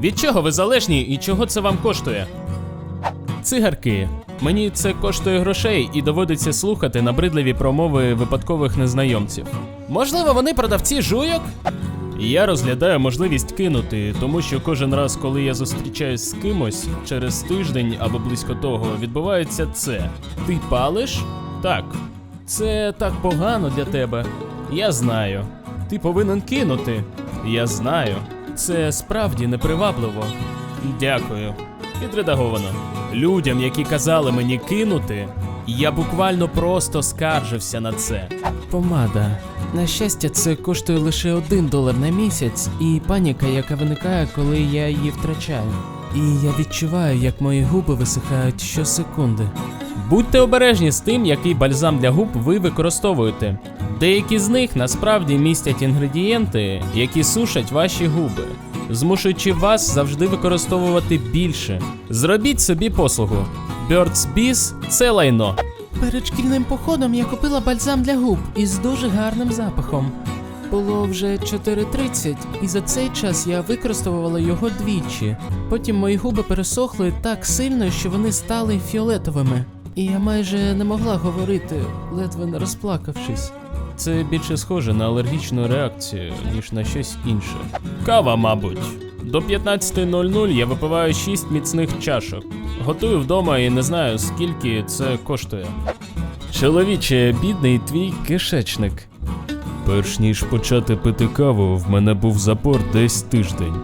Від чого ви залежні і чого це вам коштує? Цигарки. Мені це коштує грошей і доводиться слухати набридливі промови випадкових незнайомців. Можливо, вони продавці жуйок? Я розглядаю можливість кинути, тому що кожен раз, коли я зустрічаюсь з кимось, через тиждень або близько того, відбувається це. Ти палиш? Так. Це так погано для тебе. Я знаю. Ти повинен кинути. Я знаю. Це справді непривабливо. Дякую. Відредаговано. Людям, які казали мені кинути, я буквально просто скаржився на це. Помада. На щастя, це коштує лише один долар на місяць, і паніка, яка виникає, коли я її втрачаю. І я відчуваю, як мої губи висихають щосекунди. Будьте обережні з тим, який бальзам для губ ви використовуєте. Деякі з них насправді містять інгредієнти, які сушать ваші губи, змушуючи вас завжди використовувати більше. Зробіть собі послугу. Birds Bees – це лайно. Перед шкільним походом я купила бальзам для губ із дуже гарним запахом. Було вже 4.30, і за цей час я використовувала його двічі. Потім мої губи пересохли так сильно, що вони стали фіолетовими. І я майже не могла говорити, ледве не розплакавшись. Це більше схоже на алергічну реакцію, ніж на щось інше. Кава, мабуть. До 15.00 я випиваю 6 міцних чашок. Готую вдома і не знаю, скільки це коштує. Чоловіче, бідний твій кишечник. Перш ніж почати пити каву, в мене був запор десь тиждень.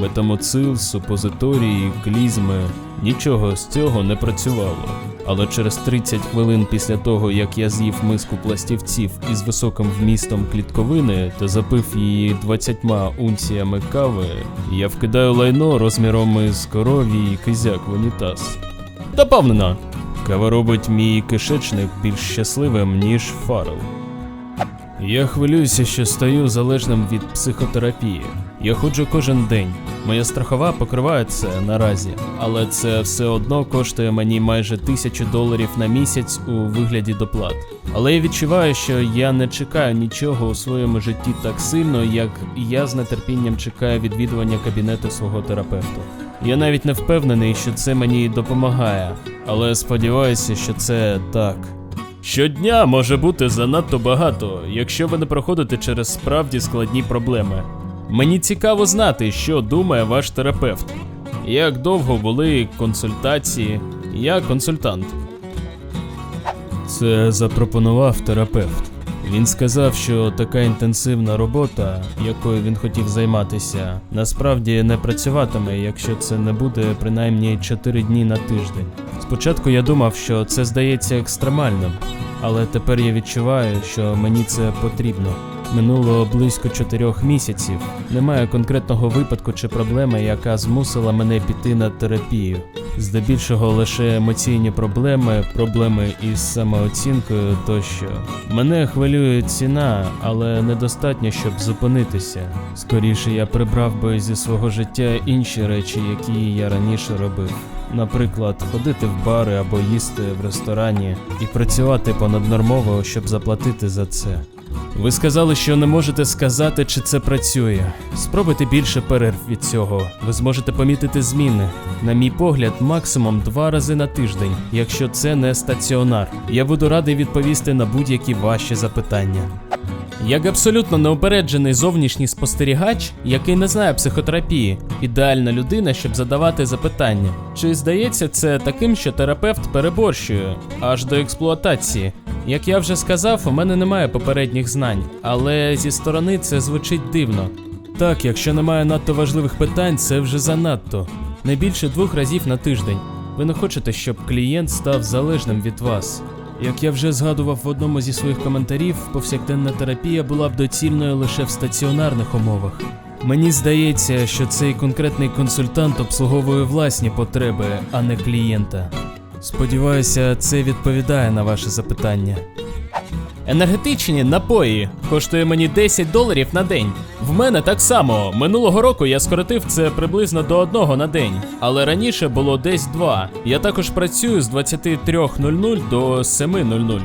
Метамоцил, супозиторії, клізми. Нічого з цього не працювало. Але через 30 хвилин після того, як я з'їв миску пластівців із високим вмістом клітковини та запив її 20 унціями кави, я вкидаю лайно розміром із корові і кизяк в унітаз. Доповнено! Кава робить мій кишечник більш щасливим, ніж фарел. Я хвилююся, що стаю залежним від психотерапії. Я ходжу кожен день. Моя страхова покриває це наразі, але це все одно коштує мені майже тисячу доларів на місяць у вигляді доплат. Але я відчуваю, що я не чекаю нічого у своєму житті так сильно, як я з нетерпінням чекаю відвідування кабінету свого терапевта. Я навіть не впевнений, що це мені допомагає, але сподіваюся, що це так. Щодня може бути занадто багато, якщо ви не проходите через справді складні проблеми. Мені цікаво знати, що думає ваш терапевт. Як довго були консультації? Я консультант. Це запропонував терапевт. Він сказав, що така інтенсивна робота, якою він хотів займатися, насправді не працюватиме, якщо це не буде принаймні 4 дні на тиждень. Спочатку я думав, що це здається екстремальним, але тепер я відчуваю, що мені це потрібно. Минуло близько чотирьох місяців. Немає конкретного випадку чи проблеми, яка змусила мене піти на терапію. Здебільшого лише емоційні проблеми, проблеми із самооцінкою тощо. Мене хвилює ціна, але недостатньо, щоб зупинитися. Скоріше я прибрав би зі свого життя інші речі, які я раніше робив. Наприклад, ходити в бари або їсти в ресторані і працювати понаднормово, щоб заплатити за це. Ви сказали, що не можете сказати, чи це працює. Спробуйте більше перерв від цього. Ви зможете помітити зміни. На мій погляд, максимум два рази на тиждень, якщо це не стаціонар. Я буду радий відповісти на будь-які ваші запитання. Як абсолютно неупереджений зовнішній спостерігач, який не знає психотерапії, ідеальна людина, щоб задавати запитання. Чи здається це таким, що терапевт переборщує аж до експлуатації? Як я вже сказав, у мене немає попередніх знань, але зі сторони це звучить дивно. Так, якщо немає надто важливих питань, це вже занадто. Не більше двох разів на тиждень. Ви не хочете, щоб клієнт став залежним від вас. Як я вже згадував в одному зі своїх коментарів, повсякденна терапія була б доцільною лише в стаціонарних умовах. Мені здається, що цей конкретний консультант обслуговує власні потреби, а не клієнта. Сподіваюся, це відповідає на ваше запитання. Енергетичні напої коштує мені 10 доларів на день. В мене так само. Минулого року я скоротив це приблизно до одного на день, але раніше було десь два. Я також працюю з 23.00 до 7.00.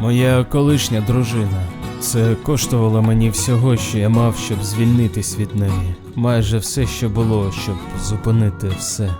Моя колишня дружина. Це коштувало мені всього, що я мав, щоб звільнитись від неї. майже все, що було, щоб зупинити все.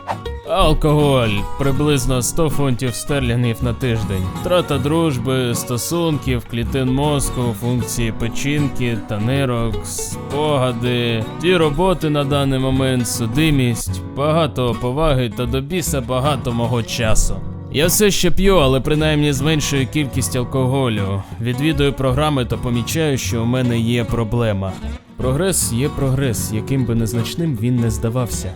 Алкоголь приблизно 100 фунтів стерлінгів на тиждень. Трата дружби, стосунків, клітин мозку, функції печінки та нирок, спогади, ті роботи на даний момент, судимість, багато поваги та до біса багато мого часу. Я все ще п'ю, але принаймні зменшую кількість алкоголю. Відвідую програми та помічаю, що у мене є проблема. Прогрес є прогрес, яким би незначним він не здавався.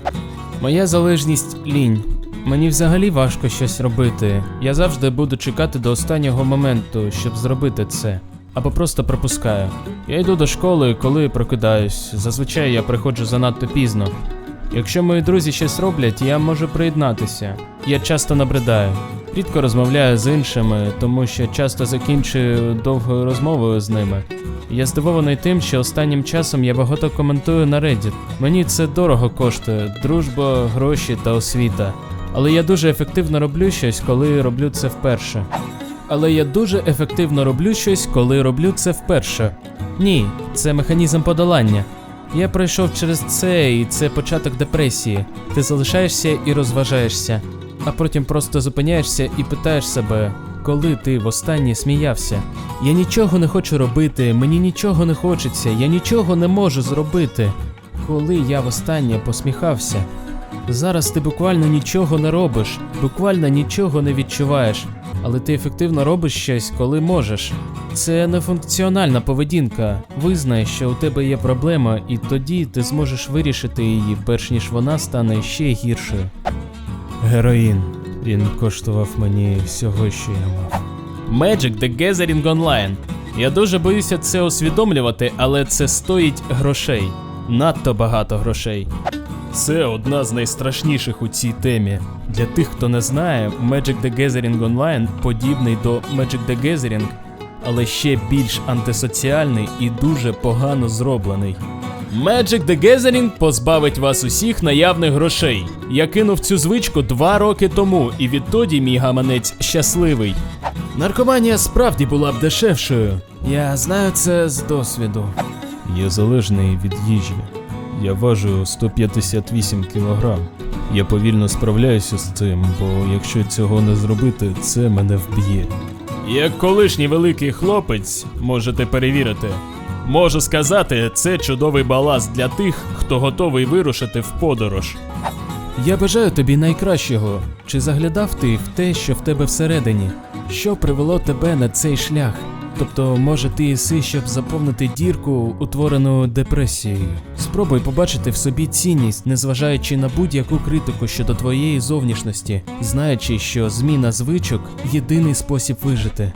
Моя залежність лінь. Мені взагалі важко щось робити. Я завжди буду чекати до останнього моменту, щоб зробити це. Або просто пропускаю. Я йду до школи, коли прокидаюсь. Зазвичай я приходжу занадто пізно. Якщо мої друзі щось роблять, я можу приєднатися. Я часто набридаю. Рідко розмовляю з іншими, тому що часто закінчую довгою розмовою з ними. Я здивований тим, що останнім часом я багато коментую на Reddit. Мені це дорого коштує: дружба, гроші та освіта. Але я дуже ефективно роблю щось, коли роблю це вперше. Але я дуже ефективно роблю щось, коли роблю це вперше. Ні, це механізм подолання. Я пройшов через це, і це початок депресії. Ти залишаєшся і розважаєшся, а потім просто зупиняєшся і питаєш себе, коли ти востаннє сміявся. Я нічого не хочу робити, мені нічого не хочеться, я нічого не можу зробити. Коли я востаннє посміхався. Зараз ти буквально нічого не робиш, буквально нічого не відчуваєш, але ти ефективно робиш щось, коли можеш. Це нефункціональна поведінка. Визнай, що у тебе є проблема, і тоді ти зможеш вирішити її, перш ніж вона стане ще гіршою. Героїн. Він коштував мені всього, що я мав. Magic the Gathering Online. Я дуже боюся це усвідомлювати, але це стоїть грошей. Надто багато грошей. Це одна з найстрашніших у цій темі. Для тих, хто не знає, Magic the Gathering Online подібний до Magic the Gathering, але ще більш антисоціальний і дуже погано зроблений. Magic the Gathering позбавить вас усіх наявних грошей. Я кинув цю звичку два роки тому, і відтоді мій гаманець щасливий. Наркоманія справді була б дешевшою. Я знаю це з досвіду. Я залежний від їжі. Я важу 158 кілограм. Я повільно справляюся з цим, бо якщо цього не зробити, це мене вб'є. Як колишній великий хлопець, можете перевірити. Можу сказати, це чудовий баласт для тих, хто готовий вирушити в подорож. Я бажаю тобі найкращого. Чи заглядав ти в те, що в тебе всередині? Що привело тебе на цей шлях? Тобто, може, ти єси, щоб заповнити дірку, утворену депресією. Спробуй побачити в собі цінність, незважаючи на будь-яку критику щодо твоєї зовнішності, знаючи, що зміна звичок єдиний спосіб вижити.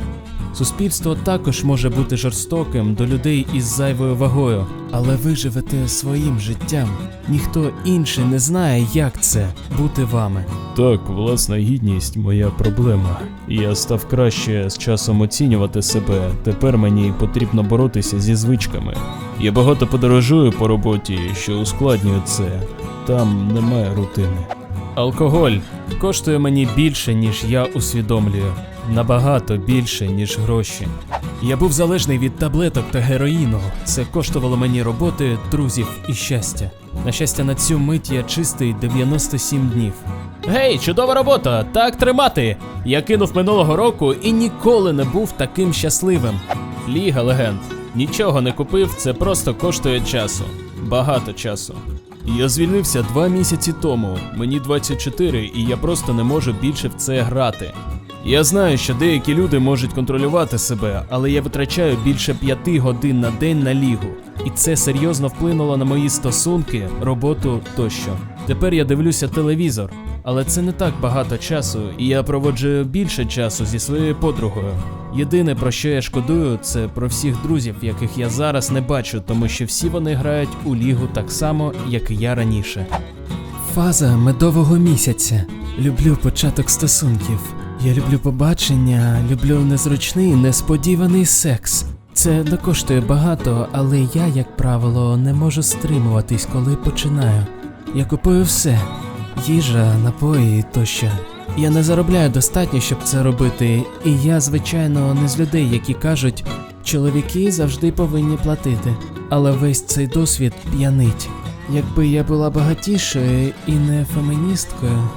Суспільство також може бути жорстоким до людей із зайвою вагою, але ви живете своїм життям. Ніхто інший не знає, як це бути вами. Так, власна гідність моя проблема. Я став краще з часом оцінювати себе. Тепер мені потрібно боротися зі звичками. Я багато подорожую по роботі, що ускладнює це. Там немає рутини. Алкоголь коштує мені більше, ніж я усвідомлюю. Набагато більше, ніж гроші. Я був залежний від таблеток та героїну. Це коштувало мені роботи, друзів і щастя. На щастя, на цю мить я чистий 97 днів. Гей, чудова робота! Так тримати! Я кинув минулого року і ніколи не був таким щасливим. Ліга легенд. Нічого не купив, це просто коштує часу. Багато часу. Я звільнився два місяці тому. Мені 24, і я просто не можу більше в це грати. Я знаю, що деякі люди можуть контролювати себе, але я витрачаю більше п'яти годин на день на лігу, і це серйозно вплинуло на мої стосунки, роботу тощо. Тепер я дивлюся телевізор, але це не так багато часу, і я проводжу більше часу зі своєю подругою. Єдине про що я шкодую, це про всіх друзів, яких я зараз не бачу, тому що всі вони грають у лігу так само, як і я раніше. Фаза медового місяця. Люблю початок стосунків. Я люблю побачення, люблю незручний, несподіваний секс. Це не коштує багато, але я, як правило, не можу стримуватись, коли починаю. Я купую все: їжа, напої тощо. Я не заробляю достатньо, щоб це робити, і я, звичайно, не з людей, які кажуть, чоловіки завжди повинні платити. Але весь цей досвід п'янить. Якби я була багатішою і не феміністкою.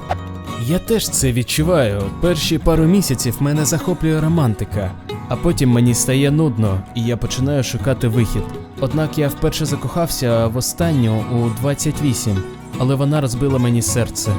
Я теж це відчуваю. Перші пару місяців мене захоплює романтика, а потім мені стає нудно, і я починаю шукати вихід. Однак я вперше закохався в останню у 28, але вона розбила мені серце.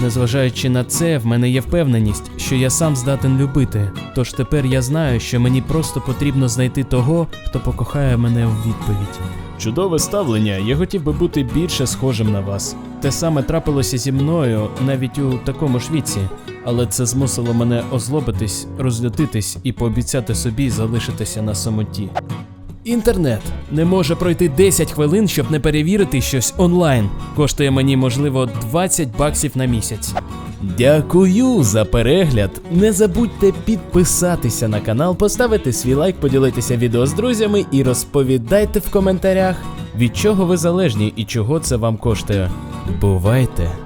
Незважаючи на це, в мене є впевненість, що я сам здатен любити. Тож тепер я знаю, що мені просто потрібно знайти того, хто покохає мене у відповідь. Чудове ставлення, я хотів би бути більше схожим на вас. Те саме трапилося зі мною навіть у такому ж віці, але це змусило мене озлобитись, розлютитись і пообіцяти собі залишитися на самоті. Інтернет не може пройти 10 хвилин, щоб не перевірити щось онлайн. Коштує мені, можливо, 20 баксів на місяць. Дякую за перегляд. Не забудьте підписатися на канал, поставити свій лайк, поділитися відео з друзями і розповідайте в коментарях, від чого ви залежні і чого це вам коштує. Бувайте!